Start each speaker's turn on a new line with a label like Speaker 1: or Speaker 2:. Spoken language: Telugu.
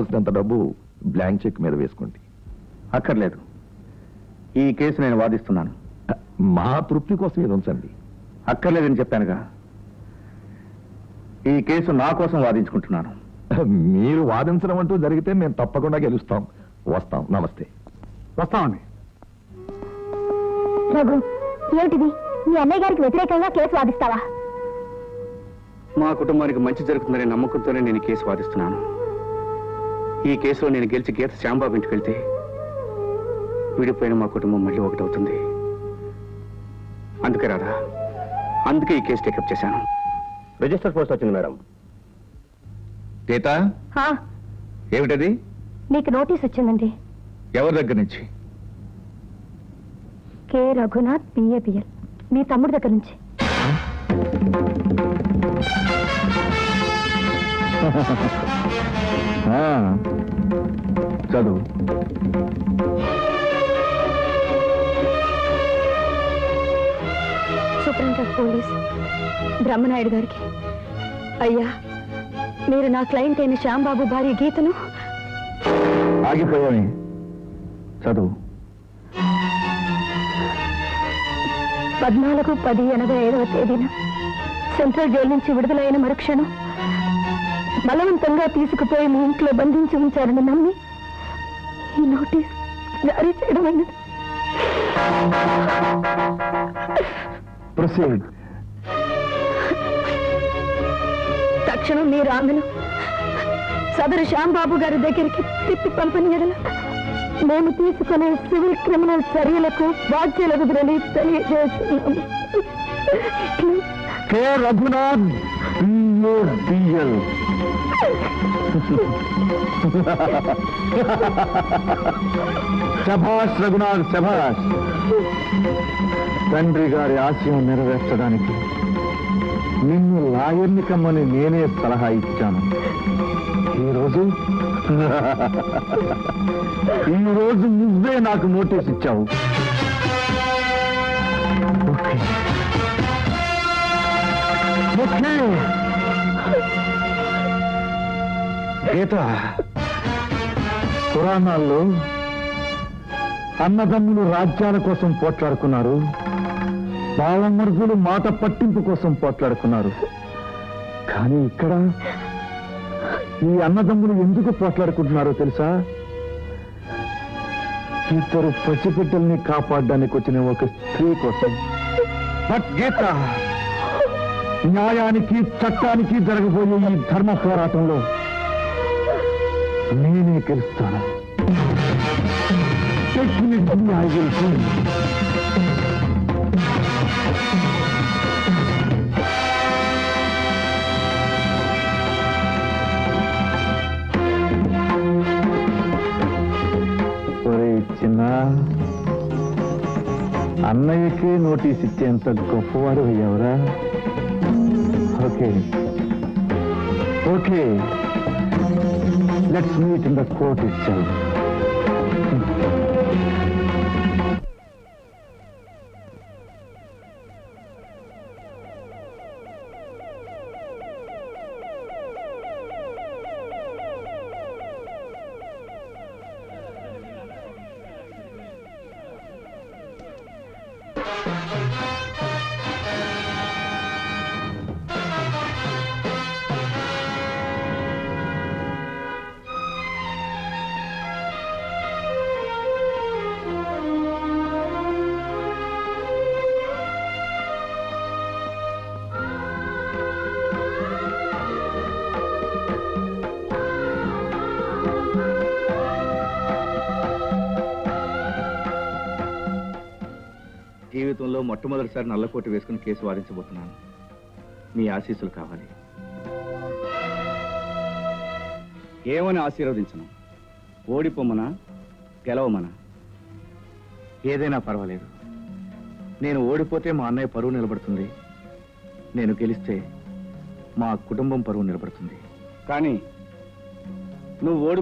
Speaker 1: కావాల్సినంత డబ్బు బ్లాంక్ చెక్ మీద వేసుకోండి.
Speaker 2: అక్కర్లేదు. ఈ కేసు నేను వాదిస్తున్నాను.
Speaker 1: మా తృప్తి కోసం ఇది ఉంచండి
Speaker 2: అక్కర్లేదని చెప్పానుగా. ఈ కేసు నా కోసం వాదించుకుంటున్నాను.
Speaker 1: మీరు వాదించడం అంటూ జరిగితే మేము తప్పకుండా గెలుస్తాం. వస్తాం. నమస్తే.
Speaker 2: వస్తామండి.
Speaker 3: రఘు ఏమిటిది? మీ అన్నయ్య గారికి వ్యతిరేకంగా కేసు వాదిస్తావా?
Speaker 2: మా కుటుంబానికి మంచి జరుగుతుందనే నమ్మకంతోనే నేను కేసు వాదిస్తున్నాను. ఈ కేసులో నేను గెలిచి గీత శ్యాంబాబు ఇంటికి వెళ్తే విడిపోయిన మా కుటుంబం మళ్ళీ ఒకటవుతుంది. అందుకే రాదా అందుకే ఈ కేసు టేకప్ చేశాను. రిజిస్టర్ పోస్ట్ వచ్చింది మేడం.
Speaker 1: గీత?
Speaker 3: హా,
Speaker 1: ఏమిటది?
Speaker 3: మీకు నోటీస్ వచ్చిందండి.
Speaker 1: ఎవరి దగ్గర నుంచి?
Speaker 3: కె. రఘునాథ్ బిఏబిఎల్ మీ తమ్ముడి దగ్గర నుంచి.
Speaker 1: చదువు.
Speaker 3: పోలీస్ బ్రహ్మనాయుడు గారికి. అయ్యా మీరు నా క్లయింట్ అయిన శ్యాంబాబు భార్య గీతను?
Speaker 1: ఆగిపోయాని చదువు.
Speaker 3: పద్నాలుగు పది ఎనభై ఐదవ తేదీన సెంట్రల్ జైలు నుంచి విడుదలైన మరుక్షణం బలవంతంగా తీసుకుపోయి మీ ఇంట్లో బంధించి ఉంచారని నమ్మి ఈ నోటీస్ జారీ చేయడమైనది
Speaker 1: ప్రొసీడ్.
Speaker 3: తక్షణం మీరు ఆమెను సదరు శ్యాంబాబు గారి దగ్గరికి తిప్పి పంపని ఎడల మేము తీసుకునే సివిల్ క్రిమినల్ చర్యలకు బాధ్యులగుదరని తెలియజేస్తున్నాము
Speaker 1: రఘునాథ్. బిఏబిఎల్ శభాష్ రఘునాథ్ శభాష్. తండ్రి గారి ఆశయం నెరవేర్చడానికి నిన్ను లాయర్ని కమ్మని నేనే సలహా ఇచ్చాను. ఈరోజు ఈరోజు నువ్వే నాకు నోటీస్ ఇచ్చావు. గీత పురాణాల్లో అన్నదమ్ములు రాజ్యాల కోసం పోట్లాడుకున్నారు. బావమరుదులు మాట పట్టింపు కోసం పోట్లాడుకున్నారు. కానీ ఇక్కడ ఈ అన్నదమ్ములు ఎందుకు పోట్లాడుకుంటున్నారో తెలుసా? ఇద్దరు పసిబిడ్డల్ని కాపాడడానికి వచ్చిన ఒక స్త్రీ కోసం. బట్ గీత. న్యాయానికి చట్టానికి జరగబోయే ఈ ధర్మ పోరాటంలో నేనే గెలుస్తాను? Definitely I will win. అన్నయ్యకే నోటీస్ ఇచ్చేంత గొప్పవారు ఎవరా okay. Okay. Let's meet in the court itself.
Speaker 2: జీవితంలో మొట్టమొదటిసారి నల్లకోటి వేసుకుని కేసు వాదించబోతున్నాను. మీ ఆశీస్సులు కావాలి. ఏమని ఆశీర్వదించను? ఓడిపోమనా? గెలవమనా? ఏదైనా పర్వాలేదు. నేను ఓడిపోతే మా అన్నయ్య పరువు నిలబడుతుంది. నేను గెలిస్తే మా కుటుంబం పరువు నిలబడుతుంది. కానీ నువ్వు ఓడి